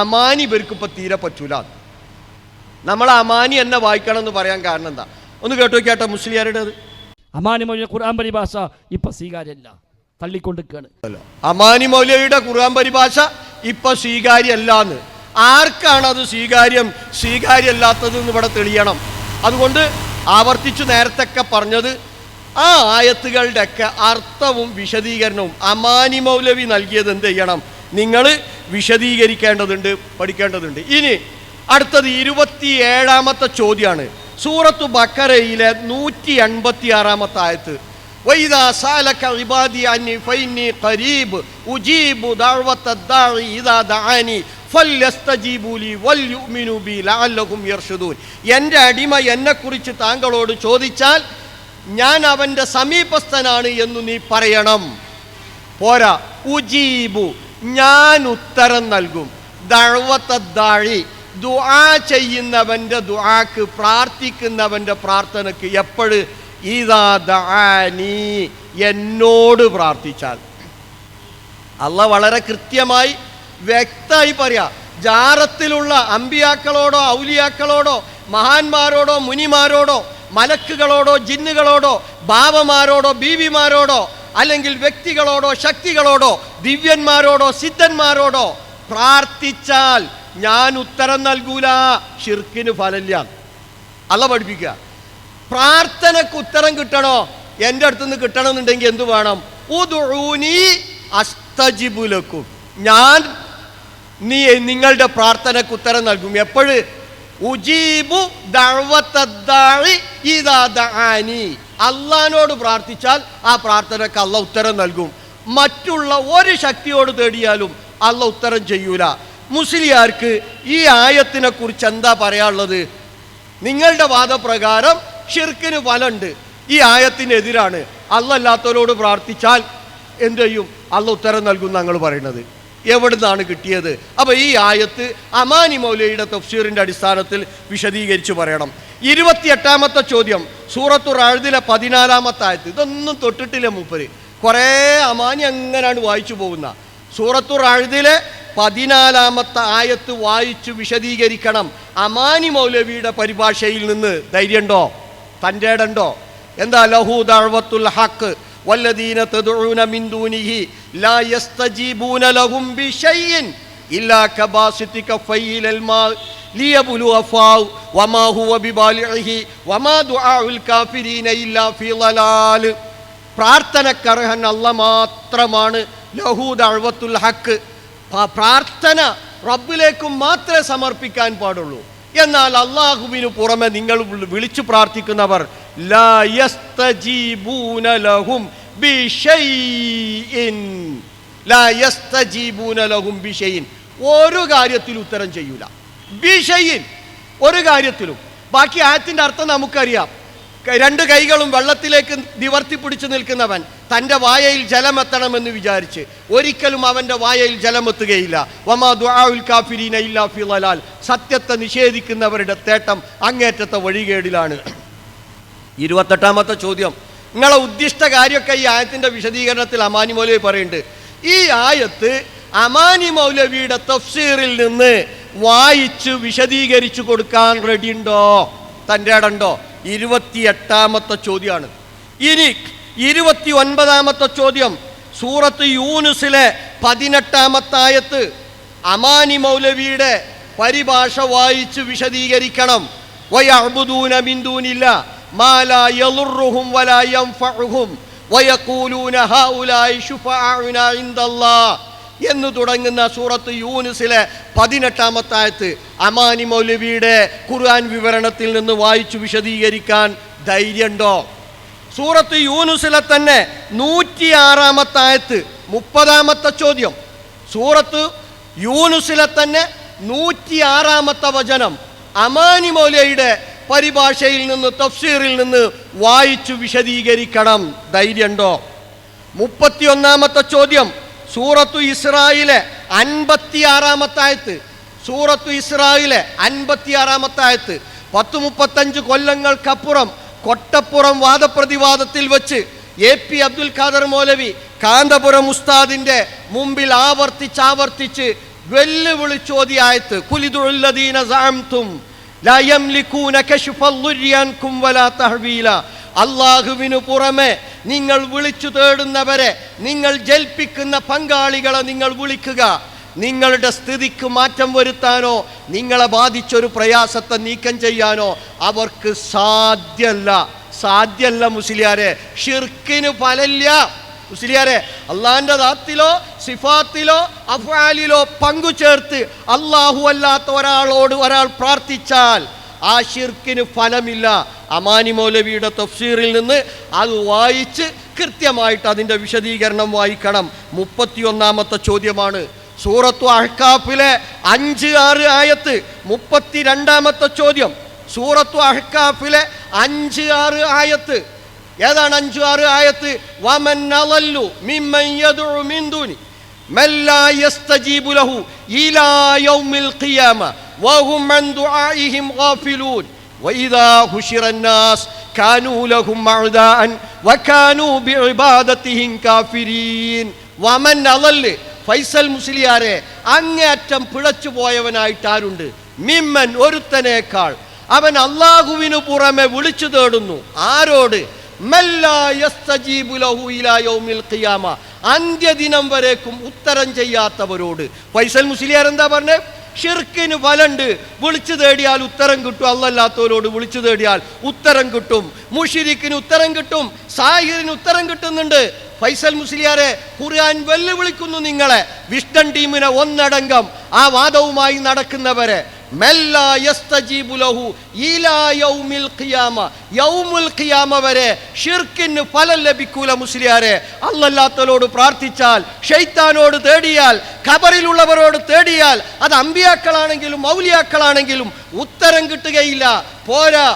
അമാനി ഇവർക്ക് ഇപ്പൊ തീരെ പറ്റൂല. നമ്മൾ അമാനി എന്നെ വായിക്കണം എന്ന് പറയാൻ കാരണം എന്താ? ഒന്ന് കേട്ടോ കേട്ടോ മുസ്ലിയാരുടെ അത് അമാനി മൗലിയ ഖുർആൻ പരിഭാഷ ഇപ്പൊ സ്വീകാര്യല്ല തള്ളിക്കൊണ്ടിരിക്കുകയാണ്. അമാനി മൗലവിയുടെ ഖുർആൻ പരിഭാഷ ഇപ്പൊ സ്വീകാര്യമല്ല എന്ന് ആർക്കാണ് അത് സ്വീകാര്യം? സ്വീകാര്യമല്ലാത്തത് എന്ന് ഇവിടെ തെളിയണം. അതുകൊണ്ട് ആവർത്തിച്ചു നേരത്തൊക്കെ പറഞ്ഞത് ആ ആയത്തുകളുടെയൊക്കെ അർത്ഥവും വിശദീകരണവും അമാനി മൗലവി നൽകിയത് എന്ത് ചെയ്യണം? നിങ്ങൾ വിശദീകരിക്കേണ്ടതുണ്ട് പഠിക്കേണ്ടതുണ്ട് ഇനി അടുത്തത് ഇരുപത്തിയേഴാമത്തെ ചോദ്യമാണ് സൂറത്തു ബക്കറയിലെ നൂറ്റി എൺപത്തി ആറാമത്തെ ആയത്ത് وإذا سألك عبادي عني فإني قريب أجيب دعوة الداعي إذا دعاني فليستجيبوا لي وليؤمنوا بي لعلهم يرشدون എൻ്റെ അടിമ എന്നെക്കുറിച്ച് താങ്കളോട് ചോദിച്ചാൽ ഞാൻ അവൻ്റെ സമീപസ്ഥനാണ് എന്ന് നീ പറയണം പോരാ ഉജീബു ഞാൻ ഉത്തരം നൽകും. ദഴവത്തദ്ദാഴി ദുആ ചെയ്യുന്നവന്റെ ദുആക്ക് പ്രാർത്ഥിക്കുന്നവന്റെ പ്രാർത്ഥനക്ക് എപ്പോഴ്? ഇതാ ദാനി എന്നോട് പ്രാർത്ഥിച്ചാൽ. അല്ല വളരെ കൃത്യമായി വ്യക്തമായി പറയാ. ജാറത്തിലുള്ള അമ്പിയാക്കളോടോ ഔലിയാക്കളോടോ മഹാന്മാരോടോ മുനിമാരോടോ മലക്കുകളോടോ ജിന്നുകളോടോ ബാവമാരോടോ ബീവിമാരോടോ അല്ലെങ്കിൽ വ്യക്തികളോടോ ശക്തികളോടോ ദിവ്യന്മാരോടോ സിദ്ധന്മാരോടോ പ്രാർത്ഥിച്ചാൽ ഞാൻ ഉത്തരം നൽകൂല. ഷിർക്കിന് ഫലമില്ല. അല്ല പഠിപ്പിക്കുക. പ്രാർത്ഥനക്ക് ഉത്തരം കിട്ടണോ? എന്റെ അടുത്ത് നിന്ന് കിട്ടണമെന്നുണ്ടെങ്കിൽ എന്തു വേണം? ഉദുഊനി അസ്തജിബുലക്കും ഞാൻ നീ നിങ്ങളുടെ പ്രാർത്ഥനക്ക് ഉത്തരം നൽകും. എപ്പോഴ്? ഉജീബു അള്ളഹാനോട് പ്രാർത്ഥിച്ചാൽ ആ പ്രാർത്ഥനക്ക് അല്ല ഉത്തരം നൽകും. മറ്റുള്ള ഒരു ശക്തിയോട് തേടിയാലും അല്ല ഉത്തരം ചെയ്യൂല. മുസ്ലിയാർക്ക് ഈ ആയത്തിനെ കുറിച്ച് എന്താ പറയാനുള്ളത്? നിങ്ങളുടെ വാദപ്രകാരം ഷിർക്കിന് വലുണ്ട് ഈ ആയത്തിനെതിരാണ്. അല്ലല്ലാത്തവരോട് പ്രാർത്ഥിച്ചാൽ എന്തു ചെയ്യും? അല്ല ഉത്തരം നൽകും ഞങ്ങൾ പറയുന്നത്. എവിടുന്നാണ് കിട്ടിയത്? അപ്പോൾ ഈ ആയത്ത് അമാനി മൗലയുടെ തഫ്സീറിന്റെ അടിസ്ഥാനത്തിൽ വിശദീകരിച്ച് പറയണം. ഇരുപത്തിയെട്ടാമത്തെ ചോദ്യം. സൂറത്തു റാഴുതിലെ പതിനാലാമത്തെ ആയത്ത്. ഇതൊന്നും തൊട്ടിട്ടില്ല മൂപ്പര്. കുറേ അമാനി അങ്ങനെയാണ് വായിച്ചു പോകുന്ന? സൂറത്തു റാഴുതിലെ പതിനാലാമത്തെ ആയത്ത് വായിച്ചു വിശദീകരിക്കണം. അമാനി മൗലവിയുടെ പരിഭാഷയിൽ നിന്ന് ധൈര്യമുണ്ടോ? തന്റെ ഇടണ്ടോ എന്താ? ലഹു ഹക്ക് വല്ലദീന ലാ ലഹും ബിശൈഇൻ ഇല്ലാ മാ പ്രാർത്ഥനക്കർഹൻ അല്ല മാത്രമാണ് ലഹു ദഅവത്തുൽ ഹക്ക് പ്രാർത്ഥന റബ്ബിലേക്കും മാത്രമേ സമർപ്പിക്കാൻ പാടുള്ളൂ. എന്നാൽ അള്ളാഹുവിന് പുറമെ നിങ്ങൾ വിളിച്ചു പ്രാർത്ഥിക്കുന്നവർ. ഒരു കാര്യത്തിൽ ഉത്തരം ചെയ്യൂല. ബിഷയിൻ ഒരു കാര്യത്തിലും. ബാക്കി ആയത്തിന്റെ അർത്ഥം നമുക്കറിയാം. രണ്ട് കൈകളും വെള്ളത്തിലേക്ക് നിവർത്തി പിടിച്ചു നിൽക്കുന്നവൻ തന്റെ വായയിൽ ജലമെത്തണമെന്ന് വിചാരിച്ച് ഒരിക്കലും അവന്റെ വായയിൽ ജലമെത്തുകയില്ല. വമാ ദുആഉൽ കാഫിരീന ഇല്ലാ സത്യത്തെ നിഷേധിക്കുന്നവരുടെ തേട്ടം അങ്ങേറ്റത്തെ വഴികേടിലാണ്. ഇരുപത്തെട്ടാമത്തെ ചോദ്യം. നിങ്ങളെ ഉദ്ദിഷ്ട കാര്യമൊക്കെ ഈ ആയത്തിന്റെ വിശദീകരണത്തിൽ അമാനി മൗലവി പറയുന്നുണ്ട്. ഈ ആയത്ത് അമാനി മൗലവിയുടെ തഫ്സീറിൽ നിന്ന് വായിച്ച് വിശദീകരിച്ചു കൊടുക്കാൻ റെഡിയുണ്ടോ? തന്റെ ഇടണ്ടോ ഇരുപത്തിയെട്ടാമത്തെ ചോദ്യമാണ്. ഇനി ഇരുപത്തി ഒൻപതാമത്തെ ചോദ്യം. സൂറത്ത് യൂനുസിലെ പതിനെട്ടാമത്തായത്ത് അമാനി മൗലവിയുടെ പരിഭാഷ വായിച്ച് വിശദീകരിക്കണം. വയഅ്ബുദൂന മിൻ ദൂനില്ല മാ വലാ യൻഫഉഹും ഇൻദല്ലാഹ്. എന്ന് തുടങ്ങുന്ന സൂറത്ത് യൂനിസിലെ പതിനെട്ടാമത്തെ ആയത്ത് അമാനി മൗലവിയുടെ ഖുർആൻ വിവരണത്തിൽ നിന്ന് വായിച്ചു വിശദീകരിക്കാൻ ധൈര്യമുണ്ടോ? സൂറത്ത് യൂനുസിലെ തന്നെ നൂറ്റിയാറാമത്തെ ആയത്ത് മുപ്പതാമത്തെ ചോദ്യം. സൂറത്ത് യൂനുസിലെ തന്നെ നൂറ്റിയാറാമത്തെ വചനം അമാനി മൗലയുടെ പരിഭാഷയിൽ നിന്ന് തഫ്സീറിൽ നിന്ന് വായിച്ചു വിശദീകരിക്കണം. ധൈര്യമുണ്ടോ? മുപ്പത്തിയൊന്നാമത്തെ ചോദ്യം. സൂറത്തു ഇസ്രായിലെ അൻപത്തി ആയത്ത്. സൂറത്തു ഇസ്രായിലെ അൻപത്തി ആയത്ത്. പത്ത് മുപ്പത്തഞ്ച് കൊല്ലങ്ങൾക്കപ്പുറം കൊട്ടപ്പുറം വാദപ്രതിവാദത്തിൽ വെച്ച് എ പി അബ്ദുൽ ഖാദർ മൗലവി കാന്തപുരം ഉസ്താദിന്റെ മുമ്പിൽ ആവർത്തിച്ച് ആവർത്തിച്ച് വെല്ലുവിളി ആയത്ത്. കുലിതുള്ളദീന അൻകും വലാ തഹ്വീല. അള്ളാഹുവിനു പുറമെ നിങ്ങൾ വിളിച്ചു തേടുന്നവരെ നിങ്ങൾ ജൽപ്പിക്കുന്ന പങ്കാളികളെ നിങ്ങൾ വിളിക്കുക. നിങ്ങളുടെ സ്ഥിതിക്ക് മാറ്റം വരുത്താനോ നിങ്ങളെ ബാധിച്ചൊരു പ്രയാസത്തെ നീക്കം ചെയ്യാനോ അവർക്ക് സാധ്യല്ല. സാധ്യല്ല മുസ്ലിയാരെ. ഷിർക്കിന് ഫലല്ല മുസ്ലിയാരെ അള്ളാന്റെ ദാത്തിലോ സിഫാത്തിലോ അഫ്ആലിലോ പങ്കു ചേർത്ത് അള്ളാഹു അല്ലാത്ത ഒരാളോട് ഒരാൾ പ്രാർത്ഥിച്ചാൽ ആ ഷിർക്കിന് ഫലമില്ല. അമാനി മൗലവിയുടെ തഫ്സീറിൽ നിന്ന് അത് വായിച്ച് കൃത്യമായിട്ട് അതിന്റെ വിശദീകരണം വായിക്കണം. മുപ്പത്തിയൊന്നാമത്തെ ചോദ്യമാണ്. സൂറത്തു അഹ്കാഫിലെ അഞ്ച് ആറ് ആയത്ത് മുപ്പത്തി രണ്ടാമത്തെ ചോദ്യം. സൂറത്തു അഹ്കാഫിലെ അഞ്ച് ആറ് ആയത്ത്. ഏതാണ് അഞ്ചു ആറ് ആയത്ത്? വമൻ അളല്ലു മിമ്മൻ യദ്ഉ മിൻ ദൂനി من لا يستجيب له إلى يوم القيامة وهم عن دعائهم غافلون وإذا حشر الناس كانوا لهم أعداء وكانوا بعبادتهم كافرين ومن أضل ഫൈസൽ മുസ്ലിയാരെ അങ്ങേയറ്റം പിഴച്ചു പോയവനായിട്ട് ആരുണ്ട് മിമ്മൻ ഒരുത്തനേക്കാൾ അവൻ അള്ളാഹുവിനു പുറമെ വിളിച്ചു തേടുന്നു ആരോട് മല്ലാ യസ്തജീബു ലഹു ഇലാ യൗമിൽ ഖിയാമ അന്ത്യദിനം വരേക്കും ഉത്തരം ചെയ്യാത്തവരോട് ഫൈസൽ മുസ്ലിയാർ എന്താ പറഞ്ഞത് ഷിർക്കിന് വലണ്ട്. വിളിച്ചു തേടിയാൽ ഉത്തരം കിട്ടും. അല്ലല്ലാത്തവരോട് വിളിച്ചു തേടിയാൽ ഉത്തരം കിട്ടും. മുഷിരിക്കിന് ഉത്തരം കിട്ടും. സാഹിറിന് ഉത്തരം കിട്ടുന്നുണ്ട്. ഫൈസൽ മുസ്ലിയാരെ ഖുർആൻ വെല്ലുവിളിക്കുന്നു നിങ്ങളെ. വിഷ്ണൻ ടീമിനെ ഒന്നടങ്കം ആ വാദവുമായി നടക്കുന്നവരെ. വരെ ഷിർക്കിന് ഫലം ലഭിക്കൂല മുസ്ലിയാരെ. അല്ലല്ലാത്തവരോട് പ്രാർത്ഥിച്ചാൽ ഷെയ്ത്താനോട് തേടിയാൽ ഖബറിലുള്ളവരോട് തേടിയാൽ അത് അമ്പിയാക്കളാണെങ്കിലും മൗലിയാക്കളാണെങ്കിലും ഉത്തരം കിട്ടുകയില്ല. പോരാ.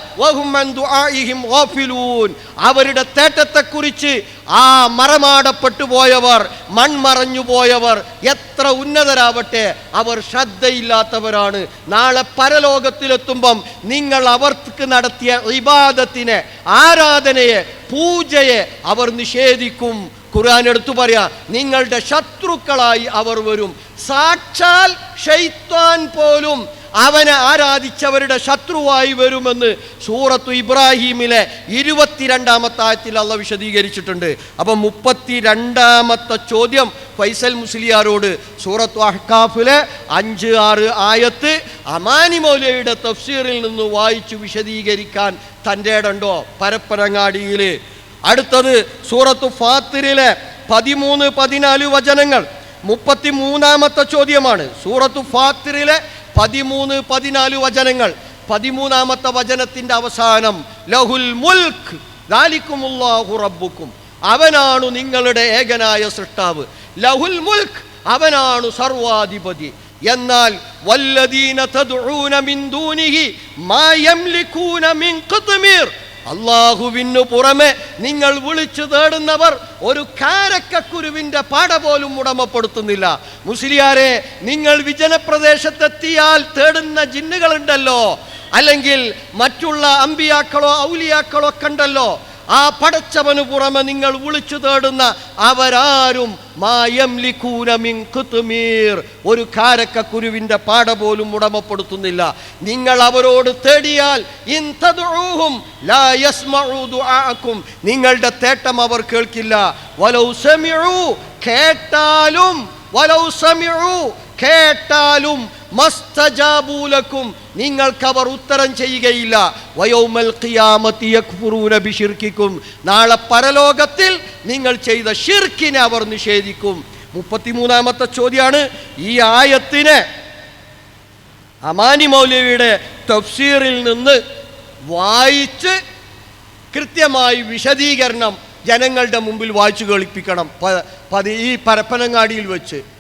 അവരുടെ തേട്ടത്തെക്കുറിച്ച് ആ മറമാടപ്പെട്ടു പോയവർ മൺമറഞ്ഞു പോയവർ എത്ര ഉന്നതരാവട്ടെ അവർ ശ്രദ്ധയില്ലാത്തവരാണ്. നാളെ പരലോകത്തിലെത്തുമ്പം നിങ്ങൾ അവർക്ക് നടത്തിയ ഇബാദത്തിനെ ആരാധനയെ പൂജയെ അവർ നിഷേധിക്കും. ഖുർആൻ എടുത്തു പറയാ നിങ്ങളുടെ ശത്രുക്കളായി അവർ വരും. സാക്ഷാൽ ഷെയ്ത്താൻ പോലും അവനെ ആരാധിച്ചവരുടെ ശത്രുവായി വരുമെന്ന് സൂറത്തു ഇബ്രാഹീമിലെ ഇരുപത്തിരണ്ടാമത്തെ ആയത്തിൽ അള്ള വിശദീകരിച്ചിട്ടുണ്ട്. അപ്പം മുപ്പത്തി രണ്ടാമത്തെ ചോദ്യം ഫൈസൽ മുസ്ലിയാരോട് സൂറത്തു അഹ്കാഫിലെ അഞ്ച് ആറ് ആയത്ത് അമാനി മൗലയുടെ തഫ്സീറിൽ നിന്ന് വായിച്ചു വിശദീകരിക്കാൻ തന്റെ ഇടണ്ടോ പരപ്പനങ്ങാടിയിൽ അടുത്തത് സൂറത്തു ഫാത്തിരിലെ പതിമൂന്ന് പതിനാല് വചനങ്ങൾ. മുപ്പത്തി മൂന്നാമത്തെ ചോദ്യമാണ്. സൂറത്തു ഫാത്തിരിലെ പതിമൂന്ന് പതിനാല് വചനങ്ങൾ. പതിമൂന്നാമത്തെ വചനത്തിന്റെ അവസാനം ലഹുൽ മുൽക്ക് ദാലിക്കുമുല്ലാഹു റബ്ബുക്കും. അവനാണു നിങ്ങളുടെ ഏകനായ സൃഷ്ടാവ്. ലഹുൽ മുൽക്ക് അവനാണു സർവാധിപതി. എന്നാൽ വല്ലദീന തദ്ഊന മിൻ ദൂനിഹി മാ യംലികൂന മിൻ ഖത്മീർ. അള്ളാഹുവിനു പുറമെ നിങ്ങൾ വിളിച്ചു തേടുന്നവർ ഒരു കാരക്കക്കുരുവിന്റെ പാട പോലും ഉടമപ്പെടുത്തുന്നില്ല. മുസ്ലിയാരെ നിങ്ങൾ വിജനപ്രദേശത്തെത്തിയാൽ തേടുന്ന ജിന്നുകളുണ്ടല്ലോ. അല്ലെങ്കിൽ മറ്റുള്ള അമ്പിയാക്കളോ ഔലിയാക്കളോ കണ്ടല്ലോ ആ പടച്ചവന് പുറമെ നിങ്ങൾ വിളിച്ചു തേടുന്ന അവരാരും മായം ലിഖൂനമിൻ ഒരു കാരക്കക്കുരുവിന്റെ പാട പോലും ഉടമപ്പെടുത്തുന്നില്ല. നിങ്ങൾ അവരോട് തേടിയാൽ ലാ നിങ്ങളുടെ തേട്ടം അവർ കേൾക്കില്ല. വലൗ കേട്ടാലും വലൗ കേട്ടാലും മസ്തജാബൂലക്കും നിങ്ങൾക്ക് അവർ ഉത്തരം ചെയ്യുകയില്ല. വയോമൽ ഖിയാമത്തി യക്ഫുറൂന ബിശിർക്കിക്കും നാളെ പരലോകത്തിൽ നിങ്ങൾ ചെയ്ത ഷിർക്കിനെ അവർ നിഷേധിക്കും. മുപ്പത്തിമൂന്നാമത്തെ ചോദ്യമാണ് ഈ ആയത്തിനെ അമാനി മൗലവിയുടെ തഫ്സീറിൽ നിന്ന് വായിച്ച് കൃത്യമായി വിശദീകരണം ജനങ്ങളുടെ മുമ്പിൽ വായിച്ചു കേൾപ്പിക്കണം. ഈ പരപ്പനങ്ങാടിയിൽ വെച്ച്.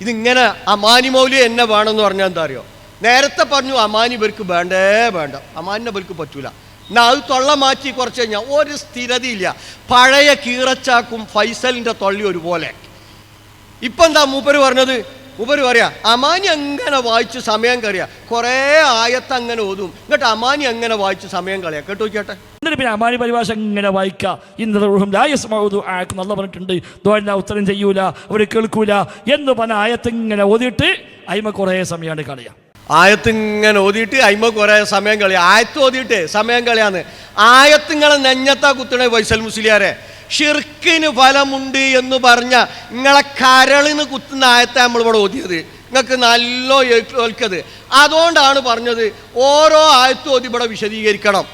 ഇതിങ്ങനെ അമാനി മൗലി എന്നെ വേണമെന്ന് പറഞ്ഞാൽ എന്താ അറിയോ നേരത്തെ പറഞ്ഞു അമാനി ഇവർക്ക് വേണ്ടേ വേണ്ട. അമാനിനെ ഇവർക്ക് പറ്റൂല. എന്നാ അത് തൊള്ള മാറ്റി കുറച്ച് കഴിഞ്ഞാൽ ഒരു സ്ഥിരതയില്ല. പഴയ കീറച്ചാക്കും ഫൈസലിന്റെ തൊള്ളി ഒരുപോലെ. ഇപ്പം എന്താ മൂപ്പര് പറഞ്ഞത്? ഉപരി പറയാ അമാനി അങ്ങനെ വായിച്ച് സമയം കളയാ. കുറേ ആയത്ത് അങ്ങനെ ഓതും. എന്നിട്ട് അമാനി അങ്ങനെ വായിച്ച് സമയം കളയാ. കേട്ടോ കേട്ടെ എന്നിട്ട് പിന്നെ അമാനി പരിഭാഷ ഇങ്ങനെ വായിക്കുക നല്ല പറഞ്ഞിട്ടുണ്ട്. ഉത്തരം ചെയ്യൂല അവർ കേൾക്കൂല എന്ന് പറഞ്ഞ ആയത്ത് ഇങ്ങനെ ഓതിയിട്ട് അയിമ കുറേ സമയമാണ് കളയാം. ആയത്ത് ഇങ്ങനെ ഓതിയിട്ട് അയിമ കുറേ സമയം കളയാ ആയത്ത് ഓതിയിട്ട് സമയം കളിയാന്ന്. ആയത്തിങ്ങളെ നെഞ്ഞത്താ കുത്തണേ വൈസൽ മുസ്ലിയാരെ. ഷിർക്കിന് ഫലമുണ്ട് എന്ന് പറഞ്ഞ നിങ്ങളെ കരളിന് കുത്തുന്ന ആയത്തെ നമ്മളിവിടെ ഓതിയത്. നിങ്ങൾക്ക് നല്ല ഏൽക്കത്. അതുകൊണ്ടാണ് പറഞ്ഞത് ഓരോ ആയത്തും ഓതി ഇവിടെ വിശദീകരിക്കണം.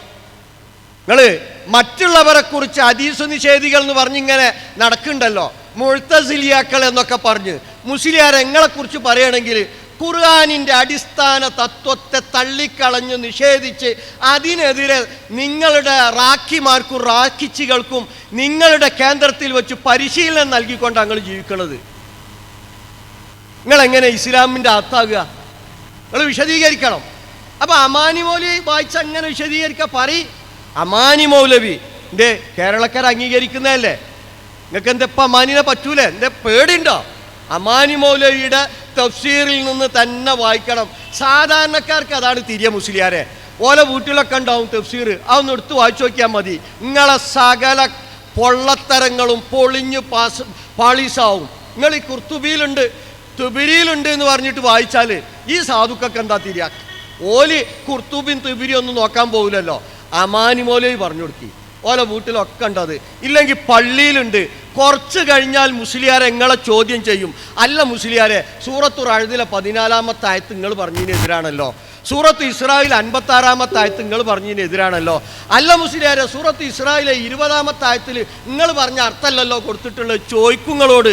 നിങ്ങൾ മറ്റുള്ളവരെ കുറിച്ച് അതീസ് നിഷേധികൾ എന്ന് പറഞ്ഞിങ്ങനെ നടക്കുന്നുണ്ടല്ലോ. മുഴുത്ത സിലിയാക്കൾ എന്നൊക്കെ പറഞ്ഞ്. മുസ്ലിയാരെ നിങ്ങളെക്കുറിച്ച് പറയുകയാണെങ്കിൽ ഖുർആാനിന്റെ അടിസ്ഥാന തത്വത്തെ തള്ളിക്കളഞ്ഞ് നിഷേധിച്ച് അതിനെതിരെ നിങ്ങളുടെ റാക്കിമാർക്കും റാക്കിച്ചികൾക്കും നിങ്ങളുടെ കേന്ദ്രത്തിൽ വെച്ച് പരിശീലനം നൽകിക്കൊണ്ട് ഞങ്ങൾ ജീവിക്കുന്നത്. നിങ്ങളെങ്ങനെ ഇസ്ലാമിന്റെ അത്താകുക നിങ്ങൾ വിശദീകരിക്കണം. അപ്പൊ അമാനി മൗലവി വായിച്ച് അങ്ങനെ വിശദീകരിക്കുക പറയും. അമാനി മൗലവി എന്റെ കേരളക്കാർ അംഗീകരിക്കുന്നതല്ലേ? നിങ്ങൾക്ക് എന്താ ഇപ്പം അമാനിനെ പറ്റൂലേ? എന്റെ പേടിയുണ്ടോ? അമാനി മൗലവിയുടെ തഫ്സീറിൽ നിന്ന് തന്നെ വായിക്കണം. സാധാരണക്കാർക്ക് അതാണ് തിരിയ മുസ്ലിയാരെ. ഓല വീട്ടിലൊക്കെ ഉണ്ടാവും തഫ്സീർ. അതൊന്ന് എടുത്ത് വായിച്ചു നോക്കിയാൽ മതി. നിങ്ങളെ സകല പൊള്ളത്തരങ്ങളും പൊളിഞ്ഞു പാസ് പാളീസാവും. നിങ്ങൾ ഈ കുർത്തുബിയിലുണ്ട് തുബിരിയിലുണ്ട് എന്ന് പറഞ്ഞിട്ട് വായിച്ചാൽ ഈ സാധുക്കൊക്കെ എന്താ തിരിയാ? ഓൽ കുർത്തുബിൻ തുബിരി ഒന്നും നോക്കാൻ പോകില്ലല്ലോ അമാനി മോലി പറഞ്ഞു കൊടുക്കി. ഓല വീട്ടിലൊക്കെ അത്. ഇല്ലെങ്കിൽ പള്ളിയിലുണ്ട്. കുറച്ച് കഴിഞ്ഞാൽ മുസ്ലിയാരെ എങ്ങളെ ചോദ്യം ചെയ്യും. അല്ല മുസ്ലിയാരെ സൂറത്തു റഴുതിലെ പതിനാലാമത്തെ ആയത്ത് നിങ്ങൾ പറഞ്ഞതിനെതിരാണല്ലോ സൂറത്ത് ഇസ്രായേൽ അൻപത്തി ആറാമത്തെ ആയത്ത് നിങ്ങൾ പറഞ്ഞതിനെതിരാണല്ലോ അല്ല മുസ്ലിയാരെ സൂറത്ത് ഇസ്രായേലെ ഇരുപതാമത്തെ ആയത്തിൽ നിങ്ങൾ പറഞ്ഞ അർത്ഥമല്ലല്ലോ കൊടുത്തിട്ടുള്ളത്. ചോയ്ക്കുങ്ങളോട്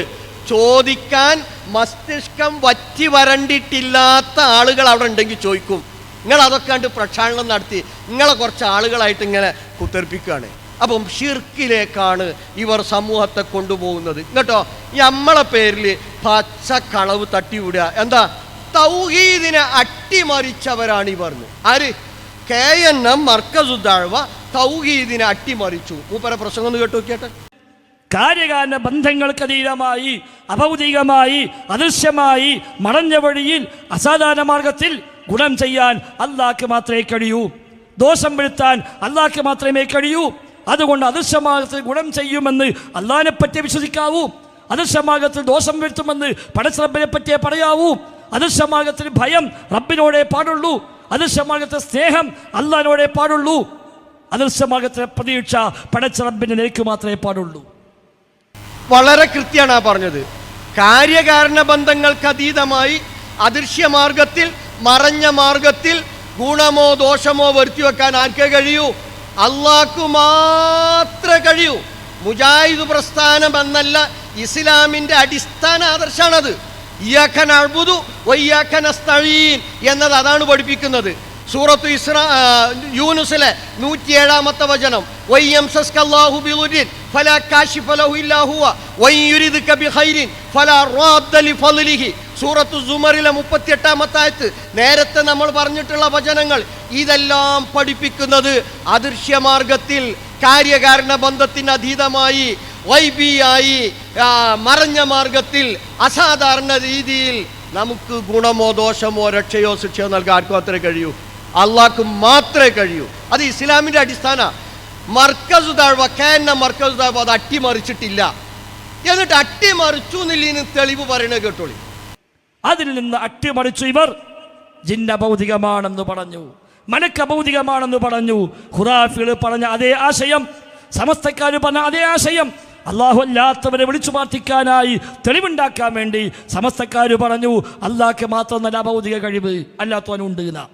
ചോദിക്കാൻ മസ്തിഷ്കം വറ്റി വരണ്ടിട്ടില്ലാത്ത ആളുകൾ അവിടെ ഉണ്ടെങ്കിൽ ചോദിക്കും. നിങ്ങൾ അതൊക്കെ കണ്ട് പ്രക്ഷാളനം നടത്തി. നിങ്ങളെ കുറച്ച് ആളുകളായിട്ട് ഇങ്ങനെ കുത്തിർപ്പിക്കുകയാണ് അപ്പം ഷിർക്കിലേക്കാണ് ഇവർ സമൂഹത്തെ കൊണ്ടുപോകുന്നത്. കേട്ടോ നമ്മളെ പേരിൽ പച്ച കളവ് തട്ടിവിടുക. എന്താ? തൗഹീദിനെ അട്ടിമറിച്ചവരാണ് ഇവർ ആര്? കെ എൻ എം മർക്കസുദ്ദാഴ്വ തൗഹീദിനെ അട്ടിമറിച്ചു. മൂപ്പര പ്രസംഗം ഒന്ന് കേട്ടു നോക്കിയാട്ടെ കാര്യകാരണ ബന്ധങ്ങൾക്ക് അതീതമായി അഭൗതികമായി അദൃശ്യമായി മറഞ്ഞ വഴിയിൽ അസാധാരണ മാർഗത്തിൽ ഗുണം ചെയ്യാൻ അള്ളാഹ്ക്ക് മാത്രമേ കഴിയൂ. ദോഷം വരുത്താൻ അള്ളാഹ്ക്ക് മാത്രമേ കഴിയൂ. അതുകൊണ്ട് അദൃശ്യമാകത്ത് ഗുണം ചെയ്യുമെന്ന് അള്ളാഹിനെ പറ്റി വിശ്വസിക്കാവൂ. അദൃശ്യമാകത്ത് ദോഷം വരുത്തുമെന്ന് പടശ്രബിനെ പറ്റിയേ പറയാവൂ. അദൃശ്യമാകത്തിൽ ഭയം റബ്ബിനോടേ പാടുള്ളൂ. അദൃശ്യമാകത്ത് സ്നേഹം അള്ളാഹിനോടേ പാടുള്ളൂ. അദൃശ്യമാർഗത്തിലെ പ്രതീക്ഷ പടച്ചറബിന്റെ നിലയ്ക്ക് മാത്രമേ പാടുള്ളൂ. വളരെ കൃത്യമാണ് ആ പറഞ്ഞത്. കാര്യകാരണ ബന്ധങ്ങൾക്ക് അതീതമായി അദൃശ്യ മാർഗത്തിൽ മറഞ്ഞ മാർഗത്തിൽ ഗുണമോ ദോഷമോ വരുത്തി വെക്കാൻ ആർക്കേ കഴിയൂ? അള്ളാഹ്ക്കു മാത്രമേ കഴിയൂ. മുജാഹിദ് പ്രസ്ഥാനം എന്നല്ല ഇസ്ലാമിന്റെ അടിസ്ഥാന ആദർശമാണത് ഇയാഖൻ അഴുതു വയ്യാഖൻ അസ്തഴീൻ എന്നത് അതാണ് പഠിപ്പിക്കുന്നത്. സൂറത്ത് ഇസ്രാ യൂനുസിലെ നൂറ്റി ഏഴാമത്തെ വചനം ഫലാ കാശിഫ ലഹു ഇല്ലാ ഹുവ. വയ്യുരിദുക ബിഖൈരിൻ ഫലാ റാദ്ദ ലിഫളിഹി സൂറത്ത് സുമറിലെ മുപ്പത്തിയെട്ടാമത്തെ ആയത്ത് നേരത്തെ നമ്മൾ പറഞ്ഞിട്ടുള്ള വചനങ്ങൾ ഇതെല്ലാം പഠിപ്പിക്കുന്നത് അദൃശ്യമാർഗത്തിൽ കാര്യകാരണ ബന്ധത്തിന് അതീതമായി വൈബിയായി മറഞ്ഞ മാർഗത്തിൽ അസാധാരണ രീതിയിൽ നമുക്ക് ഗുണമോ ദോഷമോ രക്ഷയോ ശിക്ഷയോ നൽകാൻ ആർക്കും അത്രേ കഴിയൂ. അള്ളാഹ്ക്ക് മാത്രമേ കഴിയൂ. അത് ഇസ്ലാമിന്റെ അടിസ്ഥാന മർക്കസ് താഴ്വ കേന്ന മർക്കസ് താഴ്വ അത് അട്ടിമറിച്ചിട്ടില്ല. എന്നിട്ട് അട്ടിമറിച്ചു എന്നില്ല തെളിവ് പറയണേ കേട്ടോളി. അതിൽ നിന്ന് അട്ടിമറിച്ചു ഇവർ. ജിന്ന ഭൗതികമാണെന്ന് പറഞ്ഞു. മനക്ക് അഭൗതികമാണെന്ന് പറഞ്ഞു. ഖുറാഫികൾ പറഞ്ഞ അതേ ആശയം സമസ്തക്കാർ പറഞ്ഞ അതേ ആശയം. അള്ളാഹു അല്ലാത്തവരെ വിളിച്ചു പ്രാർത്ഥിക്കാനായി തെളിവുണ്ടാക്കാൻ വേണ്ടി സമസ്തക്കാർ പറഞ്ഞു അള്ളാഹ്ക്ക് മാത്രം നല്ല ഭൗതിക കഴിവ് അല്ലാത്തവനുണ്ട് എന്നാ.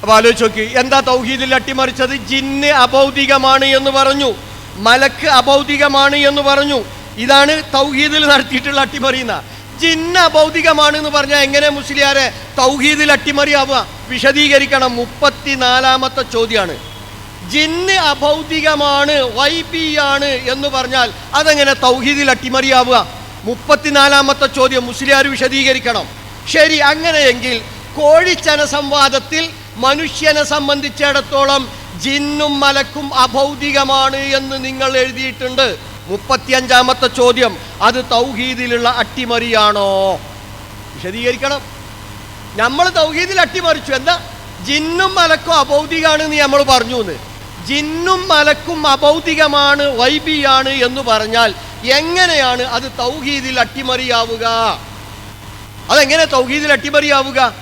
അപ്പൊ ആലോചിച്ച് നോക്കി എന്താ തൗഹീദിൽ അട്ടിമറിച്ചത്? ജിന്ന് അഭൗതികമാണ് എന്ന് പറഞ്ഞു. മലക്ക് അഭൗതികമാണ് എന്ന് പറഞ്ഞു. ഇതാണ് തൗഹീദിൽ നടത്തിയിട്ടുള്ള അട്ടിമറിയുന്ന ജിന്ന് ഭൗതികമാണ് എന്ന് പറഞ്ഞാൽ എങ്ങനെ മുസ്ലിയാരെ തൗഹീദിൽ അട്ടിമറിയാവുക? വിശദീകരിക്കണം. മുപ്പത്തിനാലാമത്തെ ചോദ്യമാണ് ജിന്ന് അഭൗതികമാണ് വൈബിയാണ് എന്ന് പറഞ്ഞാൽ അതെങ്ങനെ തൗഹീദിൽ അട്ടിമറിയാവുക? മുപ്പത്തിനാലാമത്തെ ചോദ്യം മുസ്ലിയാർ വിശദീകരിക്കണം. ശരി അങ്ങനെയെങ്കിൽ കോഴിച്ചന സംവാദത്തിൽ മനുഷ്യനെ സംബന്ധിച്ചിടത്തോളം ജിന്നും മലക്കും അഭൗതികമാണ് എന്ന് നിങ്ങൾ എഴുതിയിട്ടുണ്ട്. മുപ്പത്തിയഞ്ചാമത്തെ ചോദ്യം അത് തൗഹീദിലുള്ള അട്ടിമറിയാണോ? വിശദീകരിക്കണം. നമ്മൾ തൗഹീദിൽ അട്ടിമറിച്ചു. എന്താ? ജിന്നും മലക്കും അഭൗതികമാണെന്ന് നമ്മൾ പറഞ്ഞു എന്ന് ജിന്നും മലക്കും അബൗദികമാണ് വൈബിയാണ് എന്ന് പറഞ്ഞാൽ എങ്ങനെയാണ് അത് തൗഹീദിൽ അട്ടിമറിയാവുക? അതെങ്ങനെ തൗഹീദിൽ അട്ടിമറിയാവുക?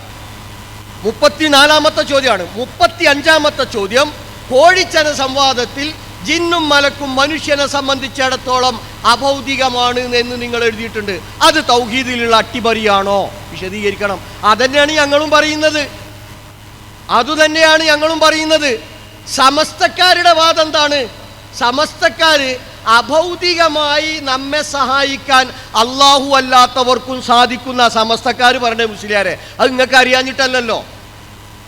മുപ്പത്തിനാലാമത്തെ ചോദ്യമാണ്. മുപ്പത്തി അഞ്ചാമത്തെ ചോദ്യം കോഴിച്ചന സംവാദത്തിൽ ജിന്നും മലക്കും മനുഷ്യനെ സംബന്ധിച്ചിടത്തോളം അഭൗതികമാണ് എന്ന് നിങ്ങൾ എഴുതിയിട്ടുണ്ട്. അത് തൗഹീദിലുള്ള അട്ടിമറിയാണോ? വിശദീകരിക്കണം. അതന്നെയാണ് ഞങ്ങളും പറയുന്നത്. അതുതന്നെയാണ് ഞങ്ങളും പറയുന്നത്. സമസ്തക്കാരുടെ വാദം എന്താണ്? സമസ്തക്കാര് അഭൗതികമായി നമ്മെ സഹായിക്കാൻ അള്ളാഹു അല്ലാത്തവർക്കും സാധിക്കുന്ന സമസ്തക്കാർ പറഞ്ഞ മുസ്ലിയാരെ. അത് നിങ്ങൾക്ക് അറിയാഞ്ഞിട്ടല്ലല്ലോ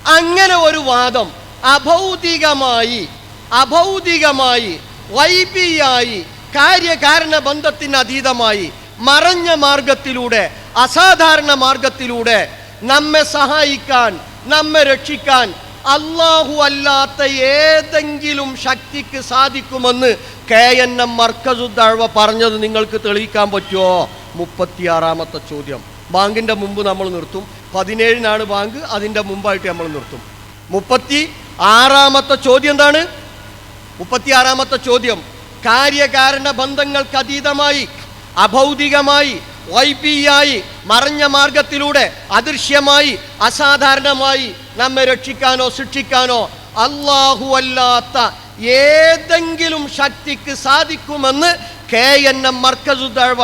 അങ്ങനെ ഒരു വാദം അഭൗതികമായി അഭൗതികമായി വൈബിയായി കാര്യകാരണ ബന്ധത്തിന് അതീതമായി മറഞ്ഞ മാർഗത്തിലൂടെ അസാധാരണ മാർഗത്തിലൂടെ നമ്മെ സഹായിക്കാൻ നമ്മെ രക്ഷിക്കാൻ അള്ളാഹു അല്ലാത്ത ഏതെങ്കിലും ശക്തിക്ക് സാധിക്കുമെന്ന് കെ എൻ എം മർക്കസുദ്ദാഴ്വ പറഞ്ഞത് നിങ്ങൾക്ക് തെളിയിക്കാൻ പറ്റുമോ? മുപ്പത്തിയാറാമത്തെ ചോദ്യം. ബാങ്കിന്റെ മുമ്പ് നമ്മൾ നിർത്തും. പതിനേഴിനാണ് ബാങ്ക് അതിന്റെ മുമ്പായിട്ട് നമ്മൾ നിർത്തും. മുപ്പത്തി ആറാമത്തെ ചോദ്യം എന്താണ്? മുപ്പത്തിയാറാമത്തെ ചോദ്യം. കാര്യകാരണ ബന്ധങ്ങൾക്ക് അതീതമായി അഭൗതികമായി വൈപിയായി മറഞ്ഞ മാർഗത്തിലൂടെ അദൃശ്യമായി അസാധാരണമായി നമ്മെ രക്ഷിക്കാനോ ശിക്ഷിക്കാനോ അള്ളാഹു അല്ലാത്ത ഏതെങ്കിലും ശക്തിക്ക് സാധിക്കുമെന്ന് കെ എൻ എം മർക്കസുദഴവ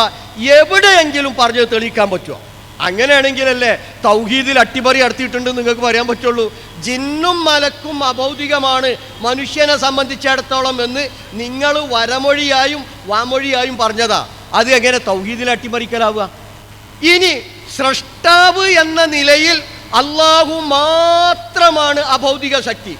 എവിടെയെങ്കിലും പറഞ്ഞ് തെളിയിക്കാൻ പറ്റുമോ അങ്ങനെയാണെങ്കിലല്ലേ തൗഹീദിൽ അട്ടിമറി നടത്തിയിട്ടുണ്ട് നിങ്ങൾക്ക് പറയാൻ പറ്റുള്ളൂ. ജിന്നും മലക്കും അഭൗതികമാണ് മനുഷ്യനെ സംബന്ധിച്ചിടത്തോളം എന്ന് നിങ്ങൾ വരമൊഴിയായും വാമൊഴിയായും പറഞ്ഞതാ. അത് എങ്ങനെ തൗഹീദിൽ അട്ടിമറിക്കലാവുക? ഇനി സ്രഷ്ടാവ് എന്ന നിലയിൽ അള്ളാഹു മാത്രമാണ് അഭൗതിക ശക്തി.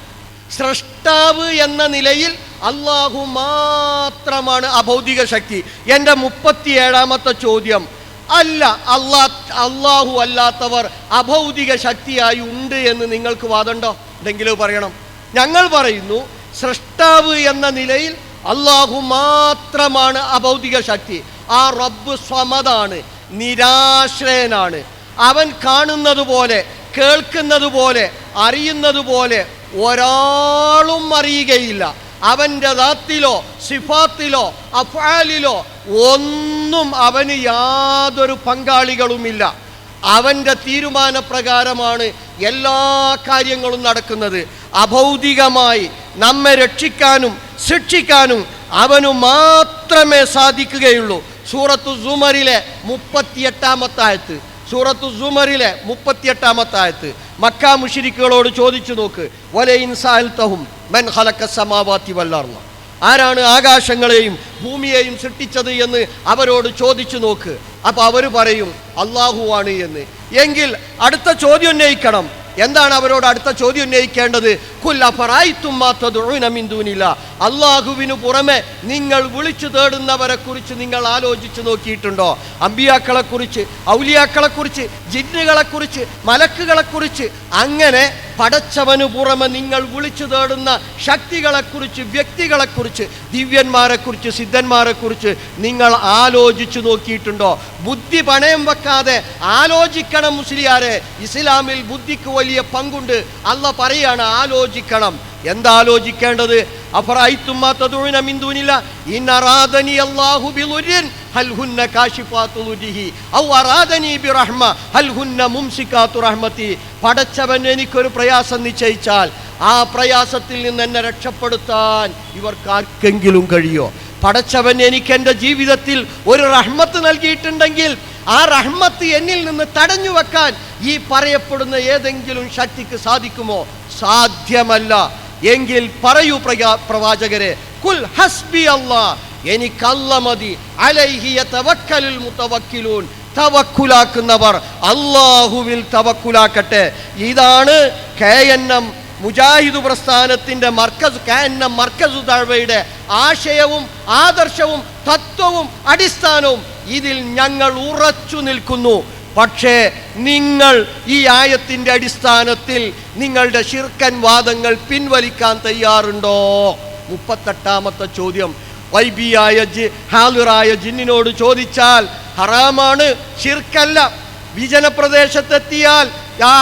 സ്രഷ്ടാവ് എന്ന നിലയിൽ അള്ളാഹു മാത്രമാണ് അഭൗതിക ശക്തി. എന്റെ മുപ്പത്തിയേഴാമത്തെ ചോദ്യം. അല്ല അല്ലാ അള്ളാഹു അല്ലാത്തവർ അഭൗതിക ശക്തിയായി ഉണ്ട് എന്ന് നിങ്ങൾക്ക് വാദമുണ്ടോ? എന്തെങ്കിലും പറയണം. ഞങ്ങൾ പറയുന്നു സൃഷ്ടാവ് എന്ന നിലയിൽ അള്ളാഹു മാത്രമാണ് അഭൗതിക ശക്തി. ആ റബ്ബ് സ്വമതാണ് നിരാശ്രയനാണ്. അവൻ കാണുന്നത് പോലെ കേൾക്കുന്നത് പോലെ അറിയുന്നത് പോലെ ഒരാളും അറിയുകയില്ല. അവന്റെ ദാത്തിലോ സിഫാത്തിലോ അഫാലിലോ ഒന്നും അവന് യാതൊരു പങ്കാളികളുമില്ല. അവന്റെ തീരുമാനപ്രകാരമാണ് എല്ലാ കാര്യങ്ങളും നടക്കുന്നത്. അഭൗതികമായി നമ്മെ രക്ഷിക്കാനും ശിക്ഷിക്കാനും അവനു മാത്രമേ സാധിക്കുകയുള്ളൂ. സൂറത്തു സുമറിലെ മുപ്പത്തിയെട്ടാമത്തായത്ത്. സൂറത്തു സുമറിലെ മുപ്പത്തിയെട്ടാമത്തായത്ത്. മക്ക മുഷിരിക്കുകളോട് ചോദിച്ചു നോക്ക്. വല തഹും മെൻ ഹലക്ക സമാവാത്തി വല്ലാർന്ന ആരാണ് ആകാശങ്ങളെയും ഭൂമിയെയും സൃഷ്ടിച്ചത് എന്ന് അവരോട് ചോദിച്ചു നോക്ക്. അപ്പോൾ അവർ പറയും അള്ളാഹുവാണ് എന്ന്. എങ്കിൽ അടുത്ത ചോദ്യം ഉന്നയിക്കണം. എന്താണ് അവരോട് അടുത്ത ചോദ്യം ഉന്നയിക്കേണ്ടത്? അള്ളാഹുവിനു പുറമെ നിങ്ങൾ വിളിച്ചു തേടുന്നവരെ കുറിച്ച് നിങ്ങൾ ആലോചിച്ചു നോക്കിയിട്ടുണ്ടോ? അമ്പിയാക്കളെ കുറിച്ച് ഔലിയാക്കളെ കുറിച്ച് ജിന്നുകളെ കുറിച്ച് മലക്കുകളെ കുറിച്ച് അങ്ങനെ പടച്ചവനു പുറമെ നിങ്ങൾ വിളിച്ചു തേടുന്ന ശക്തികളെ കുറിച്ച് വ്യക്തികളെ കുറിച്ച് ദിവ്യന്മാരെ കുറിച്ച് സിദ്ധന്മാരെ കുറിച്ച് നിങ്ങൾ ആലോചിച്ചു നോക്കിയിട്ടുണ്ടോ? ബുദ്ധി പണയം വെക്കാതെ ആലോചിക്കണം മുസ്ലിയാരെ. ഇസ്ലാമിൽ ബുദ്ധിക്ക് വലിയ പങ്കുണ്ട്. അല്ല പറയാണ് ആലോചിക്കണം. എന്താലോചിക്കേണ്ടത്? പടച്ചവൻ എനിക്കൊരു പ്രയാസം നിശ്ചയിച്ചാൽ ആ പ്രയാസത്തിൽ നിന്ന് എന്നെ രക്ഷപ്പെടുത്താൻ ഇവർക്ക് ആർക്കെങ്കിലും കഴിയോ? പടച്ചവൻ എനിക്ക് എന്റെ ജീവിതത്തിൽ ഒരു റഹ്മത്ത് നൽകിയിട്ടുണ്ടെങ്കിൽ ആ റഹ്മത്ത് എന്നിൽ നിന്ന് തടഞ്ഞു വെക്കാൻ ഈ പറയപ്പെടുന്ന ഏതെങ്കിലും ശക്തിക്ക് സാധിക്കുമോ? സാധ്യമല്ല. എങ്കിൽ പറയൂ പ്രവാചകരെ കുൽ ഹസ്ബി അല്ലാ എനിക്കല്ല മതി. അലൈഹിയ തവക്കലിൽ മുതവക്കിലൂൻ തവക്കുലാക്കുന്നവർ. അള്ളാഹുവിൽ തവക്കുലാക്കട്ടെ. ഇതാണ് കെ എൻ എം മുജാഹിദു പ്രസ്ഥാനത്തിന്റെ Markaz K N M Markaz താഴ്വയുടെ ആശയവും ആദർശവും തത്വവും അടിസ്ഥാനവും. ഇതിൽ ഞങ്ങൾ ഉറച്ചു നിൽക്കുന്നു. പക്ഷേ നിങ്ങൾ ഈ ആയത്തിന്റെ അടിസ്ഥാനത്തിൽ നിങ്ങളുടെ ശിർക്കൻ വാദങ്ങൾ പിൻവലിക്കാൻ തയ്യാറുണ്ടോ? മുപ്പത്തെട്ടാമത്തെ ചോദ്യം. വൈബിയായ ജി ഹാലുറായ ജിന്നിനോട് ചോദിച്ചാൽ ഹറാമാണ് ശിർക്കല്ല. വിജനപ്രദേശത്തെത്തിയാൽ ആ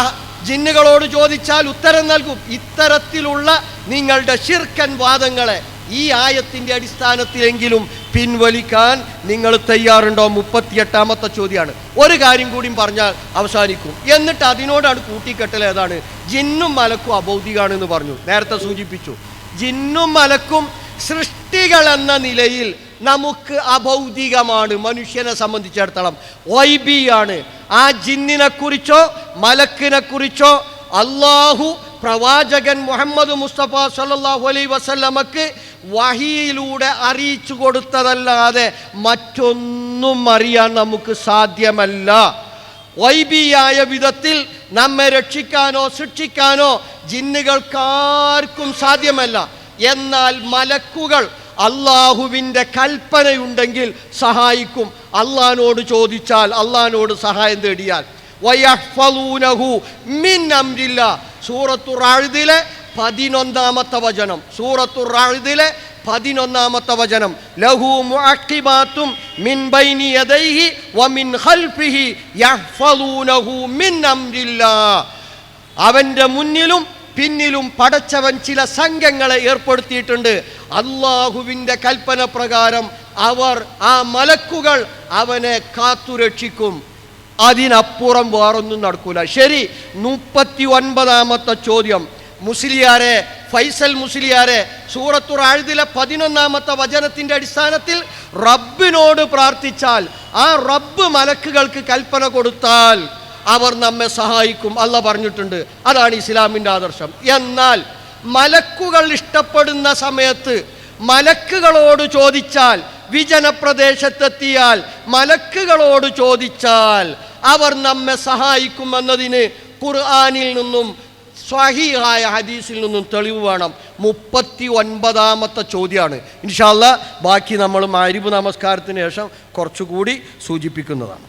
ജിന്നുകളോട് ചോദിച്ചാൽ ഉത്തരം നൽകും. ഇത്തരത്തിലുള്ള നിങ്ങളുടെ ശിർക്കൻ വാദങ്ങളെ ഈ ആയത്തിന്റെ അടിസ്ഥാനത്തിലെങ്കിലും പിൻവലിക്കാൻ നിങ്ങൾ തയ്യാറുണ്ടോ? മുപ്പത്തിയെട്ടാമത്തെ ചോദ്യമാണ്. ഒരു കാര്യം കൂടിയും പറഞ്ഞാൽ അവസാനിക്കും. എന്നിട്ട് അതിനോടാണ് കൂട്ടിക്കെട്ടൽ ഏതാണ്? ജിന്നും മലക്കും അബൗദികാണെന്ന് പറഞ്ഞു. നേരത്തെ സൂചിപ്പിച്ചു. ജിന്നും മലക്കും സൃഷ്ടികൾ എന്ന നിലയിൽ നമുക്ക് അഭൗതികമാണ് മനുഷ്യനെ സംബന്ധിച്ചിടത്തോളം. ആണ്. ആ ജിന്നിനെ കുറിച്ചോ മലക്കിനെ കുറിച്ചോ അള്ളാഹു പ്രവാചകൻ മുഹമ്മദ് മുസ്തഫ സല്ലല്ലാഹു അലൈ വസല്ലമക്ക് വഹിയിലൂടെ അറിയിച്ചു കൊടുത്തതല്ലാതെ മറ്റൊന്നും അറിയാൻ നമുക്ക് സാധ്യമല്ല. വൈബിയായ വിധത്തിൽ നമ്മെ രക്ഷിക്കാനോ ശിക്ഷിക്കാനോ ജിന്നുകൾക്കാർക്കും സാധ്യമല്ല. എന്നാൽ മലക്കുകൾ അള്ളാഹുവിന്റെ കൽപ്പനയുണ്ടെങ്കിൽ സഹായിക്കും. അള്ളഹാനോട് ചോദിച്ചാൽ അള്ളഹാനോട് സഹായം തേടിയാൽ. വയഹ്ഫലൂനഹു മിൻ അംരില്ല. സൂറത്തു റാഴുതിലെ പതിനൊന്നാമത്തെ വചനം. സൂറത്തു റാഴുതിലെ പതിനൊന്നാമത്തെ വചനം. ലഹു മുഅഖിബാത്തും മിൻ ബൈനി യദൈഹി വമിൻ ഖൽഫിഹി യഹ്ഫളൂനഹു മിൻ അംരില്ലാ മുന്നിലും പിന്നിലും പടച്ചവൻ ചില സംഘങ്ങളെ ഏർപ്പെടുത്തിയിട്ടുണ്ട്. അള്ളാഹുവിന്റെ കൽപ്പന പ്രകാരം അവർ ആ മലക്കുകൾ അവനെ കാത്തുരക്ഷിക്കും. അതിനപ്പുറം വേറൊന്നും നടക്കൂല. ശരി മുപ്പത്തി ഒൻപതാമത്തെ ചോദ്യം. മുസ്ലിയാരെ ഫൈസൽ മുസ്ലിയാരെ സൂറത്തുർ ആഴുതിലെ പതിനൊന്നാമത്തെ വചനത്തിന്റെ അടിസ്ഥാനത്തിൽ റബ്ബിനോട് പ്രാർത്ഥിച്ചാൽ ആ റബ്ബ് മലക്കുകൾക്ക് കൽപ്പന കൊടുത്താൽ അവർ നമ്മെ സഹായിക്കും. അല്ല പറഞ്ഞിട്ടുണ്ട്. അതാണ് ഇസ്ലാമിന്റെ ആദർശം. എന്നാൽ മലക്കുകൾ ഇഷ്ടപ്പെടുന്ന സമയത്ത് മലക്കുകളോട് ചോദിച്ചാൽ വിജനപ്രദേശത്തെത്തിയാൽ മലക്കുകളോട് ചോദിച്ചാൽ അവർ നമ്മെ സഹായിക്കുമെന്നതിന് ഖുർആാനിൽ നിന്നും സ്വഹീഹായ ഹദീസിൽ നിന്നും തെളിവ് വേണം. മുപ്പത്തി ഒൻപതാമത്തെ ചോദ്യമാണ് ഇൻഷാല്ല ബാക്കി നമ്മൾ മാരിബ് നമസ്കാരത്തിന് ശേഷം കുറച്ചുകൂടി സൂചിപ്പിക്കുന്നതാണ്.